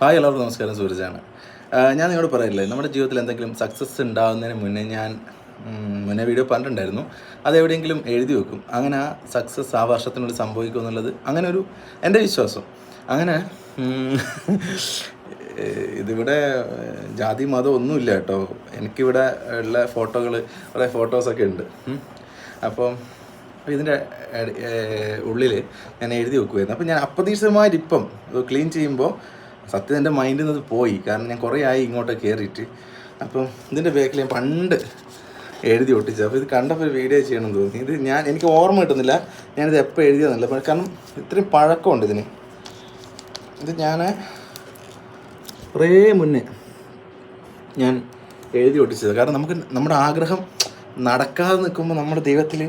Hi എല്ലാവർക്കും നമസ്കാരം. സൂരജാണ്. ഞാൻ നിങ്ങളോട് പറയില്ലേ നമ്മുടെ ജീവിതത്തിൽ എന്തെങ്കിലും സക്സസ് ഉണ്ടാകുന്നതിന് മുന്നേ ഞാൻ മുന്നേ വീഡിയോ പറഞ്ഞിട്ടുണ്ടായിരുന്നു. അതെവിടെയെങ്കിലും എഴുതി വെക്കും. അങ്ങനെ ആ സക്സസ് ആ വർഷത്തിനുള്ളിൽ സംഭവിക്കും എന്നുള്ളത് അങ്ങനെ ഒരു എന്റെ വിശ്വാസം. അങ്ങനെ ഇതിവിടെ ജാതി മതം ഒന്നുമില്ല കേട്ടോ. എനിക്കിവിടെ ഉള്ള ഫോട്ടോകൾ കുറേ ഫോട്ടോസൊക്കെ ഉണ്ട്. അപ്പം ഇതിന്റെ ഉള്ളിൽ ഞാൻ എഴുതി വെക്കുമായിരുന്നു അപ്പം ഞാൻ അപ്രതീക്ഷിതമായിട്ട് ഇപ്പം ഇത് ക്ലീൻ ചെയ്യുമ്പോൾ സത്യം എന്റെ മൈൻഡിൽ നിന്ന് പോയി. കാരണം ഞാൻ കുറേ ആയി ഇങ്ങോട്ട് കയറിയിട്ട് അപ്പം ഇതിന്റെ ബാക്കിൽ ഞാൻ പണ്ട് എഴുതി ഒട്ടിച്ചു അപ്പോൾ ഇത് കണ്ടപ്പോൾ ഒരു വീഡിയോ ചെയ്യണമെന്ന് തോന്നി. ഇത് ഞാൻ എനിക്ക് ഓർമ്മ കിട്ടുന്നില്ല. ഞാനിത് എപ്പോൾ എഴുതിയതെന്നില്ല കാരണം ഇത്രയും പഴക്കമുണ്ട് ഇതിന്. ഇത് ഞാൻ കുറേ മുന്നേ ഞാൻ എഴുതി ഒട്ടിച്ചത്. കാരണം നമുക്ക് നമ്മുടെ ആഗ്രഹം നടക്കാതെ നിൽക്കുമ്പോൾ നമ്മുടെ ദൈവത്തിൽ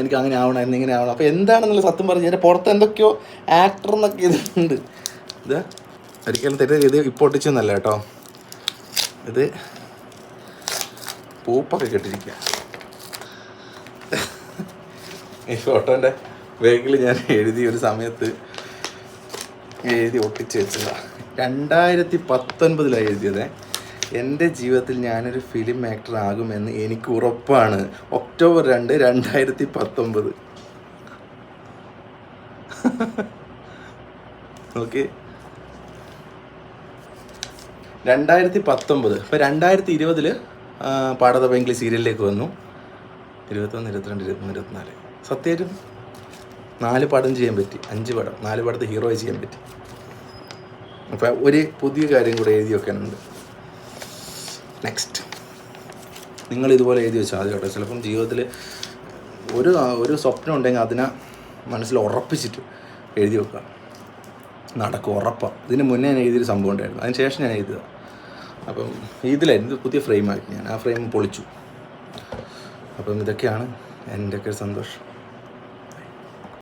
എനിക്ക് അങ്ങനെ ആവണമായിരുന്നു ഇങ്ങനെ ആവണം അപ്പോൾ എന്താണെന്നുള്ള സത്യം പറഞ്ഞു എന്റെ പുറത്ത് എന്തൊക്കെയോ ആക്ടർ എന്നൊക്കെ ഇതുണ്ട്. ഇത് ഒരിക്കലും തെറ്റ് ഇത് ഇപ്പോൾ ഒട്ടിച്ചൊന്നല്ല കേട്ടോ. ഇത് പൂപ്പൊക്കെ കെട്ടിരിക്കുക ഈ ഫോട്ടോന്റെ ബാഗിൽ ഞാൻ എഴുതി ഒരു സമയത്ത് എഴുതി ഒട്ടിച്ച് വെച്ചതാണ് രണ്ടായിരത്തി പത്തൊൻപതിലാണ് എഴുതിയത്. എന്റെ ജീവിതത്തിൽ ഞാനൊരു ഫിലിം ആക്ടർ ആകുമെന്ന് എനിക്ക് ഉറപ്പാണ്. ഒക്ടോബർ രണ്ട് രണ്ടായിരത്തി പത്തൊമ്പത് ഓക്കെ രണ്ടായിരത്തി പത്തൊമ്പത് ഇപ്പോൾ രണ്ടായിരത്തി ഇരുപതിൽ പാടത ബംഗ്ലി സീരിയലിലേക്ക് വന്നു. ഇരുപത്തൊന്ന് ഇരുപത്തിരണ്ട് ഇരുപത്തിമൂന്ന് ഇരുപത്തിനാല്. സത്യമായിട്ടും നാല് പടം ചെയ്യാൻ പറ്റി. അഞ്ച് പടം. നാല് പടത്ത് ഹീറോയെ ചെയ്യാൻ പറ്റി. അപ്പോൾ ഒരു പുതിയ കാര്യം കൂടെ എഴുതി വെക്കാനുണ്ട്. നെക്സ്റ്റ് നിങ്ങൾ ഇതുപോലെ എഴുതി വെച്ചാൽ മതി കേട്ടോ. ചിലപ്പം ജീവിതത്തിൽ ഒരു ഒരു സ്വപ്നം ഉണ്ടെങ്കിൽ അതിനെ മനസ്സിൽ ഉറപ്പിച്ചിട്ട് എഴുതി വെക്കുക. നടക്കും ഉറപ്പാണ് ഇതിന് മുന്നേ ഞാൻ എഴുതിയൊരു സംഭവം ഉണ്ടായിരുന്നു. അതിന് ശേഷം ഞാൻ എഴുതുക. അപ്പം ഇതിലായിരുന്നു ഇത് പുതിയ ഫ്രെയിമാക്കി ഞാൻ. ആ ഫ്രെയിം പൊളിച്ചു. അപ്പം ഇതൊക്കെയാണ് എന്റെയൊക്കെ സന്തോഷം.